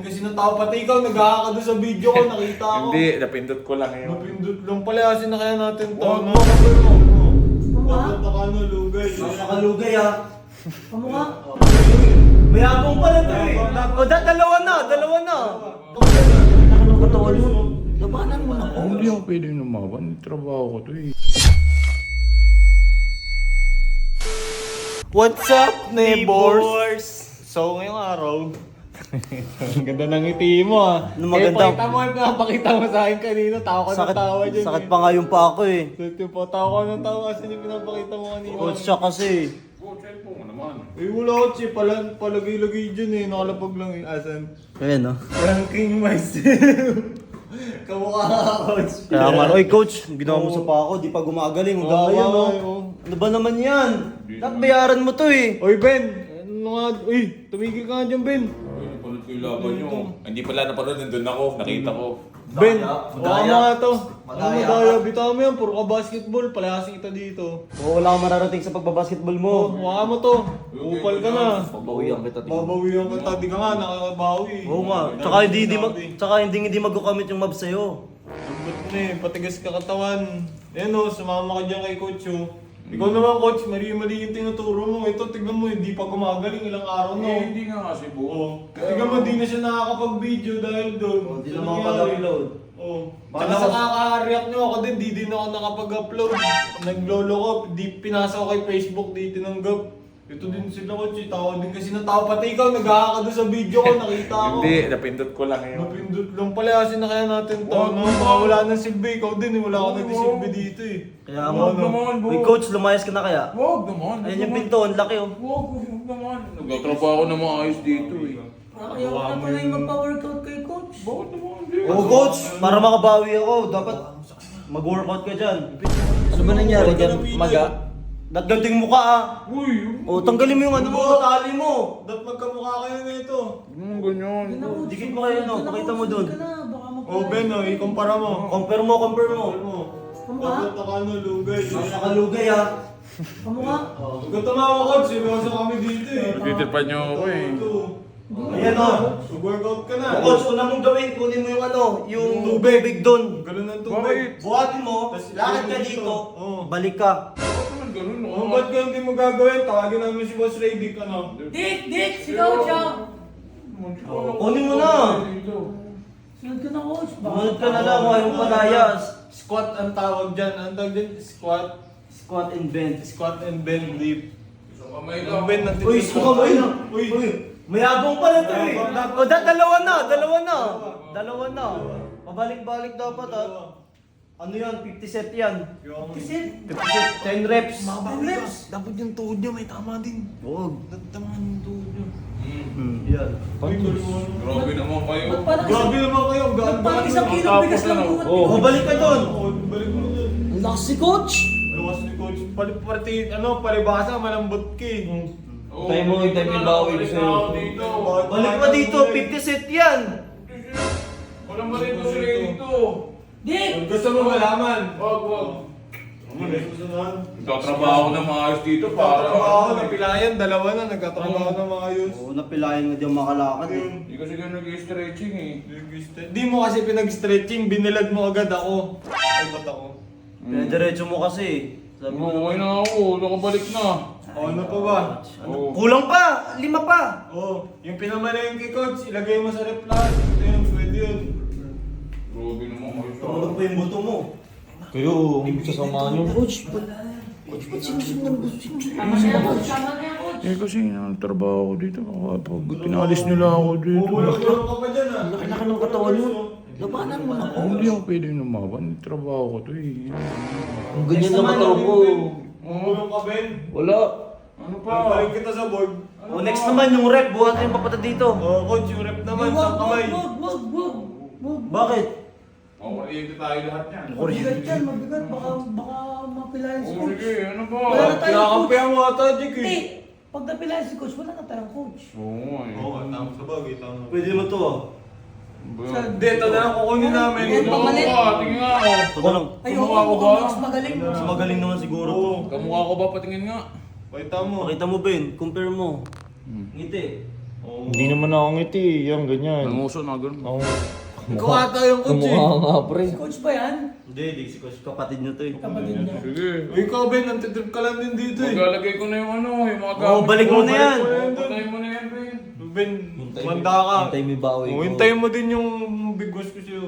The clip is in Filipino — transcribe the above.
Kasi ng tao pati ikaw, nag-aaka doon sa video ko, nakita ko. Hindi, napindot ko lang yun. Napindot lang pala kasi na kaya natin to. Wag no? mo, Dapat ka na lugay. Nakalugay ah. Kamukha. Mayabong pala to eh. O, da, dalawa na, dalawa na. Ano katawan mo? Labanan mo na. Oh, hindi ako pwede lumaban. Trabaho ko to eh. What's up, neighbors? So, ngayong araw, ang ganda ng ngiti mo ah. Ano maganda? Eh, pakita mo, napakita mo sa akin kanina, tawa ka Sakit, ng tawa dyan sakit eh. pa nga yung pa ako eh. Sakit yung pa, tawa ka ng tawa kasi yung pinapakita mo kanina. Coach siya kasi. Oh, cellphone mo naman. Eh, wala ko, Chi. Pala, palagay-lagay dyan eh. Nakalapag lang eh. Asan? Ayan no. Ranking myself. Kamukha ka, coach. Kaya nga, oy coach, ginawa mo sa pa ako, di pa gumagaling. Ang Oo, ganda yan no. oo. Ano ba naman yan? Dapat bayaran mo to eh. Oy, Ben. Ano nga? Uy, tumigil ka nga dyan, Ben. Yung laban nyo. Hindi pala napanood, nandun ako. Nakita ko. Ben, Madaya. mga to. Ano Madaya. madaya? Bitaw mo yan, puro ka basketball. Palayasin kita dito. Oo, wala kang mararating sa pagbabasketball mo. Oh, mo to. Upal ka na. Babawian kita dito. Babawihan kita. Di ka nga, nakakabawi. Oo nga. Tsaka hindi, hindi, mag, tsaka hindi, hindi magkukamit yung mob sa'yo. Lambot na eh, patigas ka katawan. Ayan o, sumama ka dyan kay coach o. Ikaw naman coach, mali-mali yung tinuturo mo. Ito, tignan mo, hindi pa gumagaling ilang araw na. Eh, oh. hindi nga kasi buo. Oo. Tignan mo, di na siya nakakapag-video dahil doon. Oh, di Sa na makapag-upload. Baka Tsaka sa na- kaka-react nyo ako din, di din ako nakapag-upload. Naglolo ko, di pinasa ko kay Facebook, di tinanggap. Ito din sila coach, eh. tawa din kasi ng tao. Pati ikaw, nag-aaka doon sa video ko, nakita ko. Hindi, napindot ko lang yun. Napindot lang pala kasi na kaya natin to, Wag no? Baka wala nang silbi, ikaw din eh, wala ka nagsisilbi dito eh. Kaya mo. naman, buo. Uy coach, lumayas ka na kaya? Wag naman. Ayan yung pinto, ang laki oh. Wag, wag naman. Nagtatrabaho ako na maayos dito eh. Parang ayaw ko na pala yung magpa-workout kay coach. Bakit naman? Oo coach, para makabawi ako, dapat mag-workout ka dyan. Ano ba nangyari dyan? Maga? Dapat ganting mukha ah. Uy, O, tanggalin mo yung ano mo, tali mo. Dapat magkamukha kayo na ito. Ano ganyan? Dikit mo kayo, no? Pakita mo dun. Ka magpa- Oh Ben, oh, ikumpara mo. Compare mo, compare mo. Compare mo. Kamukha? Dapat ka ano, lugay. Nakalugay ah. Kamukha? Huwag tumawa coach, seryoso kami dito eh. Nagtitripan niyo ako eh. Ayan o. Mag-workout ka na. Coach, una mong gawin, kunin mo yung ano, yung tubig doon. Ganun ang Bakit? tubig. Buhatin mo, lakad ka mo dito, balik ka. Ganun? Oh, ba't ka hindi mo gagawin? Tawagin namin si Boss Ray, di ka na. Dick! Dick! Sigaw siya! Kunin mo na. Sunod ka na, coach. Baka- ka na lang, yung palayas. Squat ang tawag dyan. Ang tawag dyan, squat. Squat and bend. Squat and bend lift. Isang kamay Ang lang. bend natin. Uy, ba yun? Uy, Uy, mayabong pala to eh. O, da, dalawa na, dalawa na. Dalawa na. Pabalik-balik dapat ah. Ano yan, 50 set yan. Yung... Kasi, 50 set, 10 reps. Makabawi ka. Dapat yung tuhod niya may tama din. Huwag. Tama yung tuhod niya. Hmm, yan. Galing Grabe naman kayo. Grabe isang, naman kayo. ba't parang isang Ang kilo tapos bigas lang na, buhat Oh, mo? balik ka doon. Oo, balik mo dyan. Ang lakas si coach! Luwas ni coach. Pali, pati, ano, palibasa, malambot ka eh. Oo, Tayo mo, tayo mo na, bawi balik sa'yo. Balik pa dito, 50 set yan. Walang marito sila dito. Dick! Kung gusto mo malaman. Wag, wag. Ano? Nagtatrabaho na maayos dito para... Nagtatrabaho ako, napilayan, dalawa na, nagkatrabaho na maayos. Oo, napilayan nga di makalakad eh. Yun. Hindi kasi ganun nag-stretching eh. Di mo kasi pinag-stretching, binilad mo agad ako. Ay, ba't ako? Pinadiretso mo kasi eh. Sabi mo, Okay na ako, nakabalik na. O, ano pa ba? Oo. kulang pa, lima pa. Oh, yung pinamalayan kay coach, ilagay mo sa replan. Ayun, pwede yun. Grabe naman kayo. Tumunog pa yung buto mo. Kayo, sasamahan nyo. Coach. Coach, ba't sinusunod mo? Tama na yan, coach. Tama na yan, coach. Eh kasi nagtrabaho ako dito. Kapag pinalis nila ako dito. Bumulong-bulong ka pa dyan ah. Laki-laki ng katawan mo. Labanan mo na. Oh, hindi ako pwede lumaban. Trabaho ko to eh. Ang ganyan lang katawan ko. Bumulong ka, Ben. Wala. Ano pa? Papaling kita sa board. O next naman yung rep, buhat yung papata dito. Oh, coach, yung rep naman, sa kamay. wag, wag, wag. Wag. Bakit? Oh, kuryente tayo lahat yan. Mabigat yan, mabigat. Baka, baka mapilayan si Oh, coach. sige, ano ba? Wala na tayo, Kinakampihan mo ata, Jake Hindi. Pag napilayan si coach, wala na tayong coach. Oo nga eh. Oo, tama sa bagay, tama. Pwede naman to ah. Ba- Hindi, ito na lang kukunin namin. Yan, Ano ka? Tingin nga ako. Ito Kamukha ko ba? mas magaling. Mas magaling naman siguro to. Kamukha ko ba? Patingin nga. Pakita mo. Pakita mo Ben, compare mo. Hmm. Ngiti. Oo. Hindi naman ako ngiti, yan, ganyan. Nanguso na gano'n. Ako, Ikaw ata yung coach eh. kumukha nga, pre. Si coach ba yan? Hindi, di si Coach. Kapatid nyo to eh. Kapatid niya. Sige. Uy, ikaw Ben, nantitrip ka lang din dito eh. Maglalagay ko na yung ano, yung mga Oo, balik mo na yan. Patayin mo na yan, Ben. Ben, manda ka. Hintay mo yung bawi ko. hintayin mo din yung big boss ko sa'yo.